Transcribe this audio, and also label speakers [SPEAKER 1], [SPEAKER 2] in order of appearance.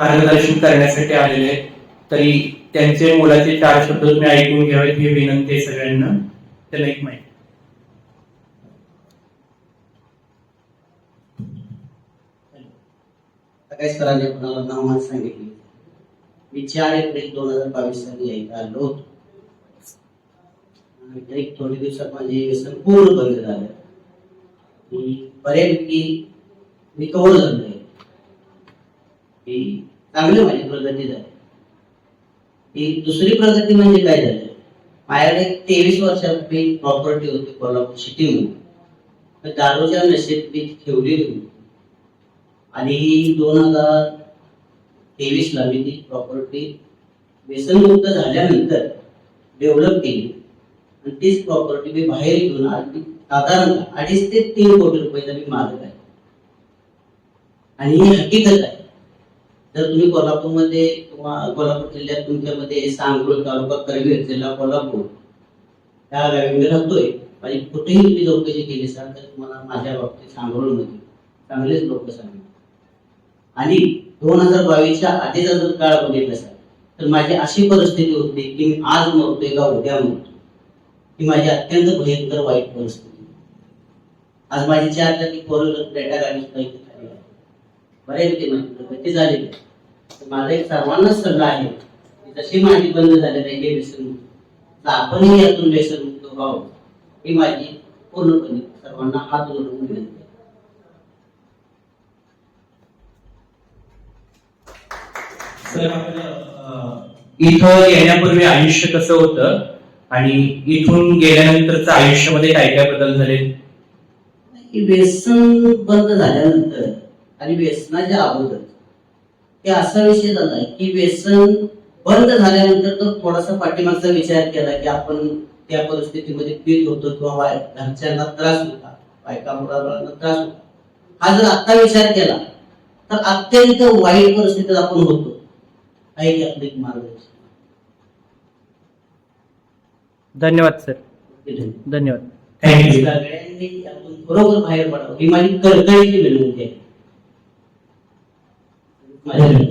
[SPEAKER 1] मार्गदर्शन करण्यासाठी आलेले आहेत. तरी त्यांचे मुलाचे चार शब्द तुम्ही ऐकून घ्यावेत ही विनंती आहे सगळ्यांना. त्याला एक माहिती
[SPEAKER 2] सकाळी सरांनी आपल्याला नावात सांगितले. मी चार एप्रिल दोन हजार बावीस साली यायला आलो होतो. आणि एक थोडे दिवसात माझे व्यसन पूर्ण बंद झालं. मी बऱ्यापैकी रिकवर झालोय की चांगली माझी म्हणजे प्रगती झाली. ही दुसरी प्रगती म्हणजे काय झाली? माझ्याकडे तेवीस वर्षात मी प्रॉपर्टी होती कोल्हापूर सिटीमध्ये दारूच्या नशेत मी ठेवलेली होती. आणि दोन हजार तेवीस ला मी ती प्रॉपर्टी व्यसनमुक्त झाल्यानंतर डेव्हलप केली. आणि तीच प्रॉपर्टी मी बाहेर घेऊन आणि साधारणतः अडीच ते तीन कोटी रुपयाचा मी मालक आहे. आणि ही हकीकत आहे. जर तुम्ही कोल्हापूरमध्ये किंवा कोल्हापूर जिल्ह्यात तुमच्यामध्ये सांगोळ तालुका करवीर जिल्हा कोल्हापूर. त्या गावी मी राहतोय. आणि कुठेही तुम्ही चौकशी केली असाल तर तुम्हाला माझ्या बाबतीत सांगोळमध्ये चांगलेच लोक सांगितले आणि दोन हजार बावीसच्या आधीचा जर काळ बघितला असाल तर माझी अशी परिस्थिती होती की मी आज मरतोय का उद्या मरतो ही माझी अत्यंत भयंकर वाईट परिस्थिती आज माझी चार टक्के फोर डेटा गाडी सुद्धा इथे खाली आहे. माझा एक सर्वांनाच सल्ला आहे. जशी माझी बंद झालेली आहे हे तर आपणही यातून व्यसनमुक्त व्हावं ही माझी पूर्णपणे सर्वांना हात जोडून विनंती
[SPEAKER 1] इथं येण्यापूर्वी आयुष्य कसं होतं? आणि इथून गेल्यानंतरचं आयुष्यामध्ये काय काय बदल झाले?
[SPEAKER 2] की व्यसन बंद झाल्यानंतर आणि व्यसनाच्या अगोदर. हे असा विषय झाला की व्यसन बंद झाल्यानंतर तर थोडासा पाठीमागचा विचार केला की आपण त्या परिस्थितीमध्ये पीत होतो किंवा घरच्यांना त्रास होता बायका मुलांना त्रास होता. हा जर आता विचार केला तर अत्यंत वाईट परिस्थितीत आपण होतो. हा एक आपलं एक मार्गदर्शन
[SPEAKER 1] धन्यवाद सर.
[SPEAKER 2] आहे.
[SPEAKER 1] धन्यवाद. थँक्यू
[SPEAKER 2] सगळ्यांनी यातून बरोबर बाहेर पडावं. ही माझी कळकळीची विनंती आहे. ア
[SPEAKER 1] レ、